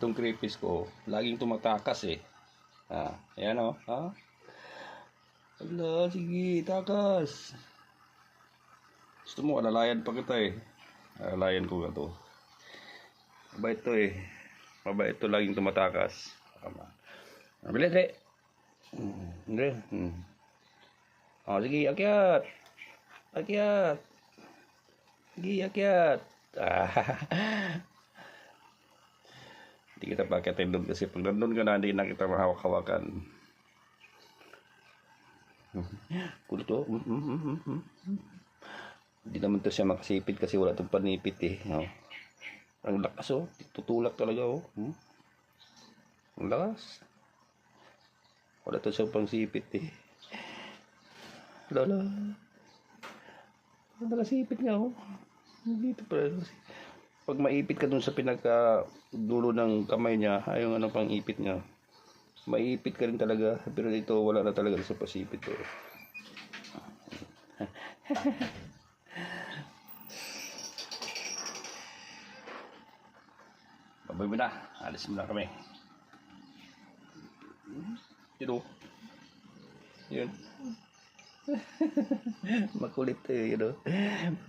Itong creepy's ko, laging tumatakas eh. Ah, ayan o. Ha? Ala, sige, takas. Gusto mo, alalayan pa kita eh. Alalayan ko ka to. Mabait to eh. Mabait to laging tumatakas. Tama. Ah, Bilis eh. Hindi. Hmm. Oh, sige, akyat. Akyat. Sige, akyat. Ah. Hindi kita pakitin doon kasi pag nandun ka na, hindi na kita mahawak-hawakan. Kulit to. Hindi naman to siya makasipit kasi wala itong panipit eh. Oh. Ang lakas oh. Tutulak talaga oh. Hmm? Ang lakas. Wala to siya pang sipit eh. Lala. Nakasipit nga oh. Dito pa Pag maipit ka dun sa pinaka dulo ng kamay niya, ay ano pang ipit niya. Maipit ka rin talaga. Pero dito wala na talaga sa pasipit eh. Babay mo na. Alis mo na kami. Yun o. Yun. Makulit to yun o.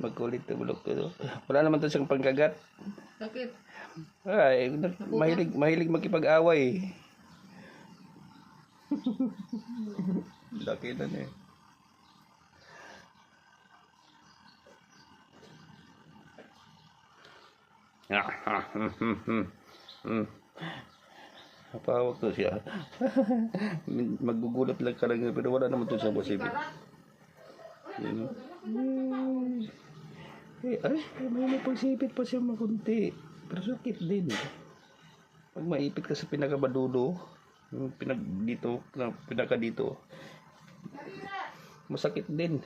Makulit to bulok to. no? Wala naman to siyang pangkagat. Bakit? Ay, mahilig, mahilig makipag-away. Laki na hmm. Napawag to siya. Magugulat lang ka lang pero wala naman to sa posible. Yun. Eh, ay, may may pagsipit pa siya makunti. Pero sakit din. Pag maipit ka sa pinakabadulo, yung pinag dito, na pinaka dito, masakit din.